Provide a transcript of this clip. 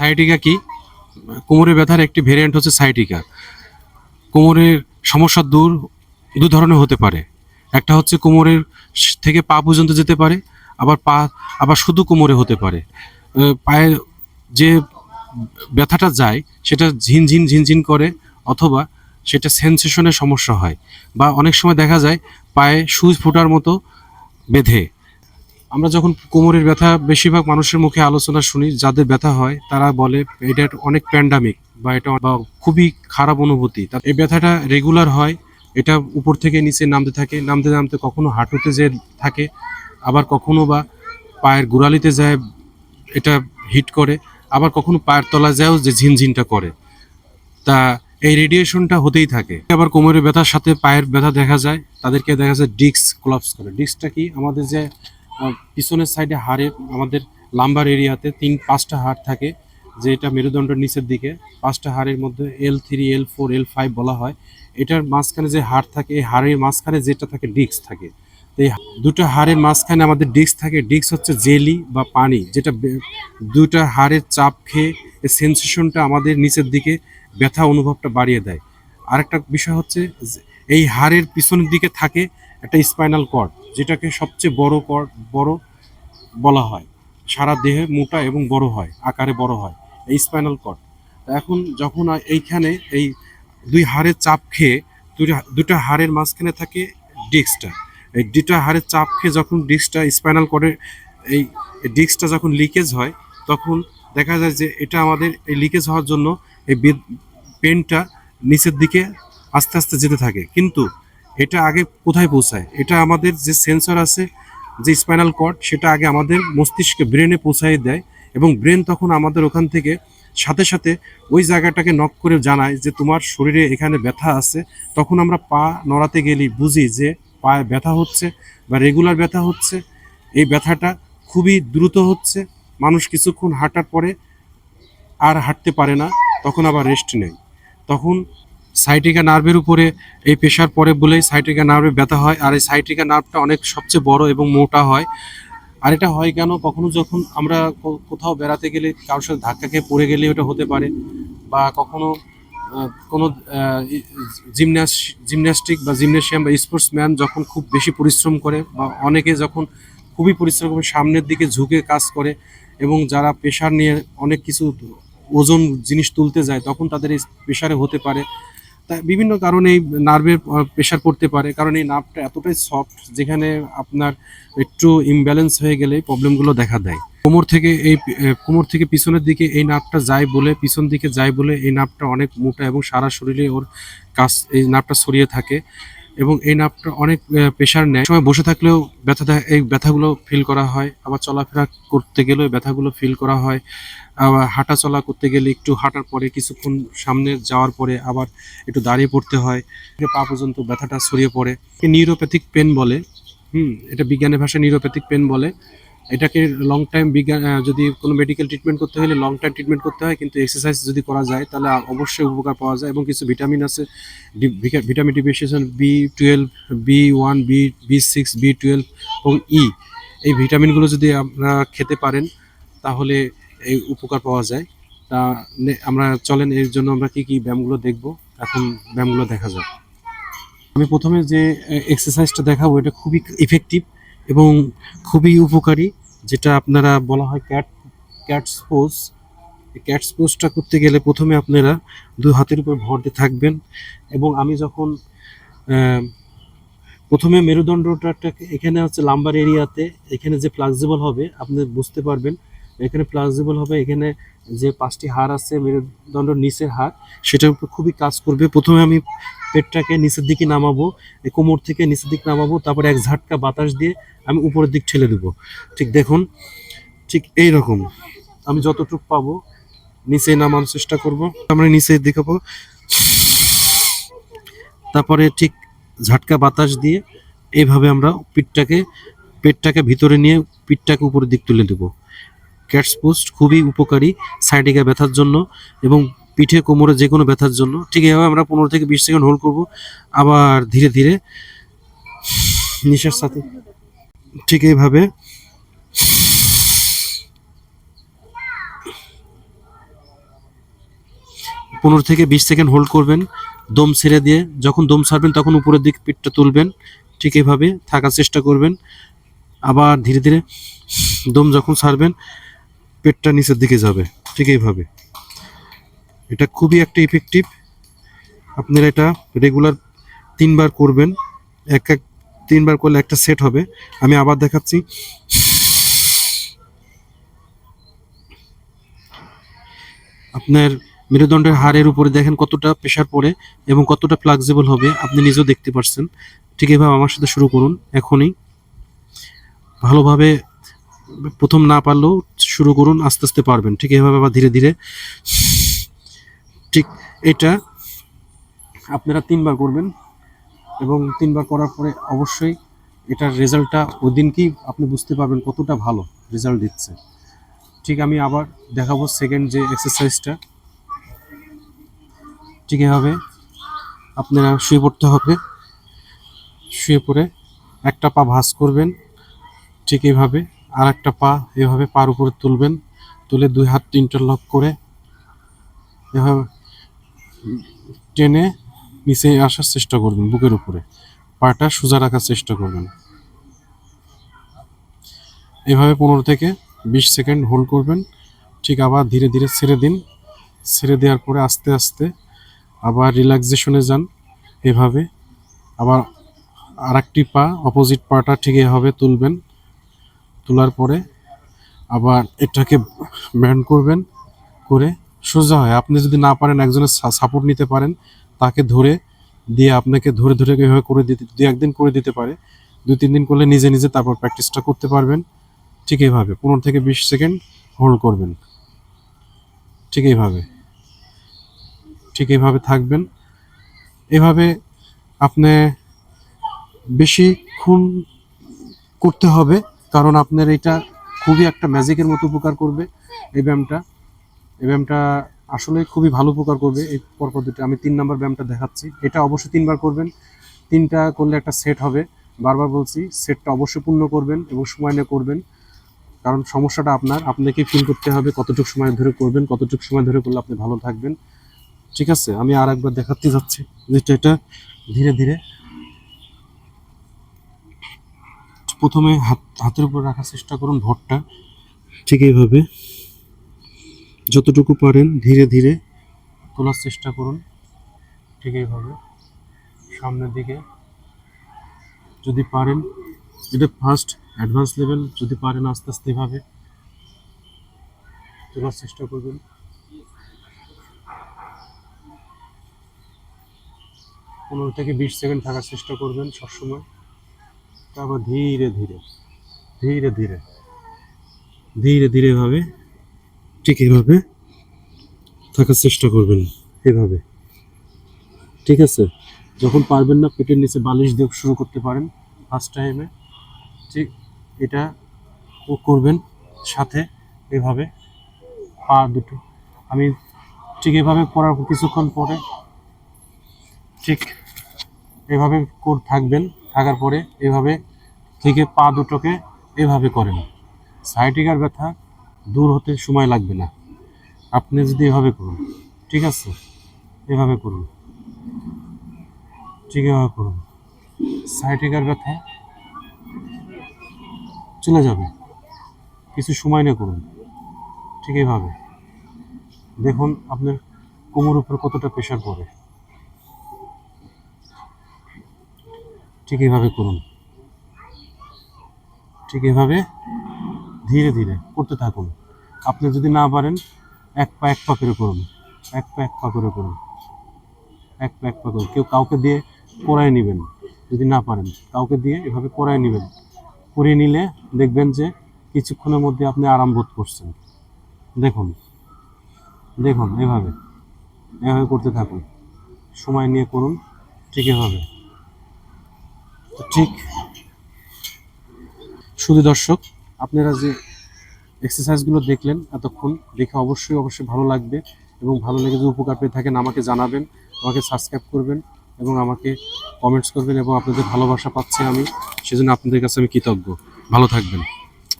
Sciatica কি? কোমরে ব্যথার একটি ভেরিয়েন্ট হচ্ছে সাইটিকা। কোমরের সমস্যা দূর দু ধরনের হতে পারে। একটা হচ্ছে কোমরের থেকে পা পর্যন্ত যেতে পারে আবার পা আবার শুধু কোমরে হতে পারে। আহ, পায়ে যে ব্যথাটা যায় সেটা ঝিনঝিন ঝিনঝিন করে অথবা সেটা সেন্সেশনের সমস্যা হয়। বা অনেক সময় দেখা যায় পায়ে সুচ ফোটার মতো বেঁধে। আমরা যখন কোমরের ব্যথা, বেশিরভাগ মানুষের মুখে আলোচনা শুনি, যাদের ব্যথা হয়, তারা বলে, এটা অনেক প্যান্ডামিক বা এটা বা খুবই খারাপ অনুভূতি। এই ব্যথাটা রেগুলার হয়, এটা উপর থেকে নিচে নামতে থাকে, নামতে নামতে কখনো হাঁটুতে যে থাকে, আবার কখনো বা পায়ের গোড়ালিতে যায়, এটা হিট করে, আবার কখনো পায়ের তলা যায়ও যে ঝিনঝিনটা করে। তা এই রেডিয়েশনটা হতেই থাকে। আবার কোমরের ব্যথার সাথে পায়ের ব্যথা দেখা যায়, তাদেরকে দেখা যায় ডিস্ক ক্লাপস করে। ডিস্কটা কি? আমাদের যে পিছনের সাইডে হাড়ে আমাদের লাম্বার এরিয়াতে তিন, পাঁচটা হাড় থাকে, যেটা মেরুদণ্ডের নিচের দিকে। পাঁচটা হাড়ের মধ্যে L three L four L five বলা হয়। এটার মাঝখানে যে হাড় থাকে, এই হাড়ের মাঝখানে যেটা থাকে, ডিস্ক থাকে। এই দুটো হাড়ের মাঝখানে আমাদের ডিস্ক থাকে। ডিস্ক হচ্ছে জেলি বা পানি, যেটা দুটো হাড়ের চাপ খেয়ে সেন্সেশনটা আমাদের নিচের দিকে ব্যথা অনুভবটা বাড়িয়ে দেয়। আরেকটা বিষয় হচ্ছে এই হাড়ের পিছনের দিকে থাকে একটা স্পাইনাল কর্ড যেটাকে সবচেয়ে বড় কর্ড বড় বলা হয়। সারা দেহে মোটা এবং বড় হয়, আকারে বড় হয়, এই স্পাইনাল কর্ড এখন যখন এইখানে এই দুই হাড়ের চাপ খেয়ে দুটো হাড়ের মাঝখানে থাকে ডিস্কটা এই দুটা হাড়ের চাপ খেয়ে যখন ডিস্কটা স্পাইনাল কর্ডের এই ডিস্কটা যখন লিকেজ হয়, তখন দেখা যায় যে এটা আমাদের এই লিকেজ হওয়ার জন্য এই পেনটা নিচের দিকে আস্তে আস্তে যেতে থাকে। কিন্তু এটা আগে কোথায় পৌঁছায়? এটা আমাদের যে সেন্সর আছে, যে স্পাইনাল কর্ড সেটা আগে আমাদের মস্তিষ্কে ব্রেনে পৌঁছায় দেয় এবং ব্রেন তখন আমাদের ওখান থেকে সাথে সাথে ওই জায়গাটাকে নক করে জানায় যে তোমার শরীরে এখানে ব্যথা আছে। তখন আমরা পা নড়াতে গেলে বুঝি যে পায়ে ব্যথা হচ্ছে বা রেগুলার ব্যথা হচ্ছে। এই ব্যথাটা খুবই দ্রুত হচ্ছে। মানুষ কিছুক্ষণ হাঁটার পরে আর হাঁটতে পারে না, তখন আবার রেস্ট নেয়। তখন সাইটিকা নার্ভের উপরে এই প্রেশার পড়ে বলেই সাইটিকা নার্ভে ব্যথা হয়, আর এই সাইটিকা নার্ভটা অনেক সবচেয়ে বড় এবং মোটা হয়। আর এটা হয় কেন? কখনো যখন আমরা কোথাও বেড়াতে গেলে কারোর সাথে ধাক্কা খেয়ে পড়ে গেলে ওটা হতে পারে বা কখনো কোনো জিমন্যাস জিমন্যাস্টিক বা জিমনেশিয়াম বা স্পোর্টসম্যান যখন খুব বেশি পরিশ্রম করে বা অনেকে যখন খুবই পরিশ্রম করে সামনের দিকে ঝুঁকে কাজ করে এবং যারা প্রেশার নিয়ে অনেক কিছু ওজন জিনিস তুলতে যায়, তখন তাদের এই প্রেশারে হতে পারে। বিভিন্ন কারণে এই নার্ভের প্রেশার পড়তে পারে। কারণ এই নার্ভটা এতটাই সফট যেখানে আপনার একটু ইমব্যালেন্স হয়ে গেলে প্রবলেমগুলো দেখা দেয়। কোমর থেকে এই কোমর থেকে পিছনের দিকে এই নার্ভটা যায় বলে, পিছন দিকে যায় বলে এই নার্ভটা অনেক মোটা এবং সারা শরীরে ওর কাজ এই নার্ভটা ছড়িয়ে থাকে। এবং এই নাপটা অনেক প্রেশার নেয়। সময় বসে থাকলেও ব্যথা এই ব্যথাগুলো ফিল করা হয়। আবার চলাফেরা করতে গেলেও ব্যথাগুলো ফিল করা হয়। আবার হাঁটা চলা করতে গেলে একটু হাঁটার পরে, কিছুক্ষণ সামনে যাওয়ার পরে আবার একটু দাঁড়িয়ে পড়তে হয়। পা পর্যন্ত ব্যথাটা ছড়িয়ে পড়ে। নিউরোপ্যাথিক পেন বলে। হুম, এটা বিজ্ঞানের ভাষায় নিউরোপ্যাথিক পেন বলে। এটাকে লং টাইম বিজ্ঞান যদি কোনো মেডিকেল ট্রিটমেন্ট করতে হলে লং টাইম ট্রিটমেন্ট করতে হয়, কিন্তু এক্সারসাইজ যদি করা যায়, তাহলে অবশ্যই উপকার পাওয়া যায় এবং কিছু ভিটামিন আছে। ভিটা- vitamin deficiency B twelve B one B B six B twelve এবং ই এই ভিটামিনগুলো যদি আপনারা খেতে পারেন, তাহলে এই উপকার পাওয়া যায়। তা আমরা চলেন, এর জন্য আমরা কি কি ব্যায়ামগুলো দেখব। এখন ব্যায়ামগুলো দেখা যাক। আমি প্রথমে যে এক্সারসাইজটা দেখাবো, এটা খুবই ইফেক্টিভ এবং খুবই উপকারী, যেটা আপনারা বলা হয় ক্যাট ক্যাট স্পোজ ক্যাট স্পোজটা করতে গেলে প্রথমে আপনারা দু হাতের উপর ভর দিয়ে থাকবেন এবং আমি যখন প্রথমে মেরুদণ্ডটাকে এখানে হচ্ছে লাম্বার এরিয়াতে এখানে যে ফ্লেক্সিবল হবে, আপনি বুঝতে পারবেন, এখানে ফ্লেক্সিবল হবে, এখানে যে পাঁচটি হাড় আছে মেরুদণ্ডর নিচের হাড়, সেটার উপর খুবই কাজ করবে। প্রথমে আমি পেটটাকে নিচের দিকে নামাবো কোমর থেকে নিচের দিকে নামাবো, তারপরে এক ঝাটকা বাতাস দিয়ে আমি উপরের দিক ঠেলে দেবো। ঠিক দেখুন, ঠিক এই রকম আমি যতটুকু পাবো নিচে নামানোর চেষ্টা করব। আমরা নিচে দিকে পাবো। তারপরে ঠিক ঝাটকা বাতাস দিয়ে এইভাবে আমরা পিঠটাকে, পেটটাকে ভিতরে নিয়ে পিঠটাকে উপরের দিক তুলে দেবো। ক্যাটস পোস্ট খুবই উপকারী সাইডিকা ব্যথার জন্য এবং পিঠে, কোমরে যে কোনো ব্যথার জন্য। ঠিক এইভাবে আমরা পনেরো থেকে বিশ সেকেন্ড হোল্ড করব। আবার ধীরে ধীরে নিঃশ্বাস সাথে ঠিক এইভাবে পনেরো থেকে বিশ সেকেন্ড হোল্ড করবেন, দম ছেড়ে দিয়ে। যখন দম ছাড়বেন, তখন উপরের দিক পিঠটা তুলবেন। ঠিক এভাবে থাকার চেষ্টা করবেন। আবার ধীরে ধীরে দম যখন ছাড়বেন, পেটটা নিচের দিকে যাবে। ঠিক এইভাবে। এটা খুবই একটা ইফেক্টিভ আপনারা এটা রেগুলার তিনবার করবেন। এক এক তিনবার করলে একটা সেট হবে। আমি আবার দেখাচ্ছি। আপনার মেরুদণ্ডের হাড়ের উপরে দেখেন কতটা প্রেশার পড়ে এবং কতটা ফ্লেক্সিবল হবে, আপনি নিজেও দেখতে পারছেন। ঠিক এভাবে আমার সাথে শুরু করুন, এখনই। ভালোভাবে প্রথম না পারলেও শুরু করুন, আস্তে আস্তে পারবেন। ঠিক এভাবে আবার ধীরে ধীরে। ঠিক এটা আপনারা তিনবার করবেন এবং তিনবার করার পরে অবশ্যই এটার রেজাল্টটা ওই দিনকেই আপনি বুঝতে পারবেন কতটা ভালো রেজাল্ট দিচ্ছে। ঠিক আমি আবার দেখাবো সেকেন্ড যে এক্সারসাইজটা ঠিক এভাবে আপনারা শুয়ে পড়তে হবে। শুয়ে পড়ে একটা পা ভাঁজ করবেন। ঠিক এইভাবে আর একটা পা এভাবে পার উপরে তুলবেন। তুলে দুই হাত ইন্টারলক করে এভাবে টেনে নিচে আসার চেষ্টা করবেন, বুকের উপরে। পাটা সোজা রাখার চেষ্টা করবেন। এভাবে পনেরো থেকে বিশ সেকেন্ড হোল্ড করবেন। ঠিক আবার ধীরে ধীরে ছেড়ে দিন। ছেড়ে দেওয়ার পরে আস্তে আস্তে আবার রিল্যাক্সেশনে যান। এভাবে আবার আরেকটি পা, অপোজিট পাটা ঠিক এভাবে তুলবেন। তোলার পরে আবার এটাকে ব্যান্ড করবেন, করে সোজা হয়। আপনি যদি না পারেন একজনের সাপোর্ট নিতে পারেন, তাকে ধরে দিয়ে আপনাকে ধরে ধরে এভাবে করে দিতে দু একদিন করে দিতে পারে। দুই তিন দিন করলে নিজে নিজে তারপর প্র্যাকটিসটা করতে পারবেন। ঠিক এইভাবে। পনেরো থেকে বিশ সেকেন্ড হোল্ড করবেন। ঠিক এইভাবে। ঠিক এইভাবে থাকবেন। এভাবে আপনি বেশিক্ষণ করতে হবে, কারণ আপনার এটা খুবই একটা ম্যাজিকের মতো উপকার করবে এই ব্যায়ামটা। এই ব্যায়ামটা আসলে খুবই ভালো উপকার করবে। এই পরপর দুটো আমি তিন নম্বর ব্যায়ামটা দেখাচ্ছি। এটা অবশ্যই তিনবার করবেন। তিনটা করলে একটা সেট হবে। বারবার বলছি সেটটা অবশ্যই পূর্ণ করবেন এবং সময় নিয়ে করবেন। কারণ সমস্যাটা আপনার, আপনাকে ফিল করতে হবে কতটুকু সময় ধরে করবেন, কতটুকু সময় ধরে করলে আপনি ভালো থাকবেন। ঠিক আছে, আমি আর একবার দেখাতে যাচ্ছি। যেটা, এটা ধীরে ধীরে। প্রথমে হাত, হাতের উপর রাখার চেষ্টা করুন, ভরটা। ঠিক এইভাবে। যতটুকু পারেন, ধীরে ধীরে তোলার চেষ্টা করুন। ঠিক এইভাবে সামনের দিকে। যদি পারেন, এটা ফার্স্ট অ্যাডভান্স লেভেল যদি পারেন আস্তে আস্তে এভাবে তোলার চেষ্টা করবেন। পনেরো থেকে বিশ সেকেন্ড থাকার চেষ্টা করবেন সবসময়। তারপর ধীরে ধীরে ধীরে ধীরে ধীরে ধীরে এভাবে ঠিক এভাবে থাকার চেষ্টা করবেন, এভাবে। ঠিক আছে? যখন পারবেন না, পেটের নিচে বালিশ দিয়ে শুরু করতে পারেন ফার্স্ট টাইমে ঠিক এটা করবেন সাথে, এভাবে পা দুটো। আমি ঠিক এভাবে করার কিছুক্ষণ পরে ঠিক এভাবে থাকবেন, থাকার পরে এভাবে থেকে পা দুটোকে এভাবে করেন। সাইটিকার ব্যথা দূর হতে সময় লাগবে না। আপনি যদি এভাবে করুন, ঠিক আছে? এভাবে করুন। ঠিক এভাবে করুন। সাইটিকার ব্যথা চলে যাবে। কিছু সময় নিয়ে করুন। ঠিক এইভাবে দেখুন আপনার কোমর উপর কতটা প্রেশার পড়ে। ঠিক এইভাবে করুন। ঠিক এভাবে ধীরে ধীরে করতে থাকুন। আপনি যদি না পারেন, এক পা এক পা করে করুন। এক পা এক পা করে করুন। এক পা এক পা করে। কেউ কাউকে দিয়ে করায় নেবেন, যদি না পারেন। কাউকে দিয়ে এভাবে করায় নেবেন। করিয়ে নিলে দেখবেন যে কিছুক্ষণের মধ্যে আপনি আরাম বোধ করছেন। দেখুন দেখুন, এভাবে এভাবে করতে থাকুন। সময় নিয়ে করুন, ঠিক এভাবে। ঠিক শুধু দর্শক আপনারা যে এক্সারসাইজগুলো দেখলেন এতক্ষণ, দেখে অবশ্যই অবশ্যই ভালো লাগবে এবং ভালো লেগে যদি উপকার পেয়ে থাকেন, আমাকে জানাবেন, আমাকে সাবস্ক্রাইব করবেন এবং আমাকে কমেন্টস করবেন এবং আপনাদের ভালোবাসা পাচ্ছি আমি। সেজন্য আপনাদের কাছে আমি কৃতজ্ঞ। ভালো থাকবেন।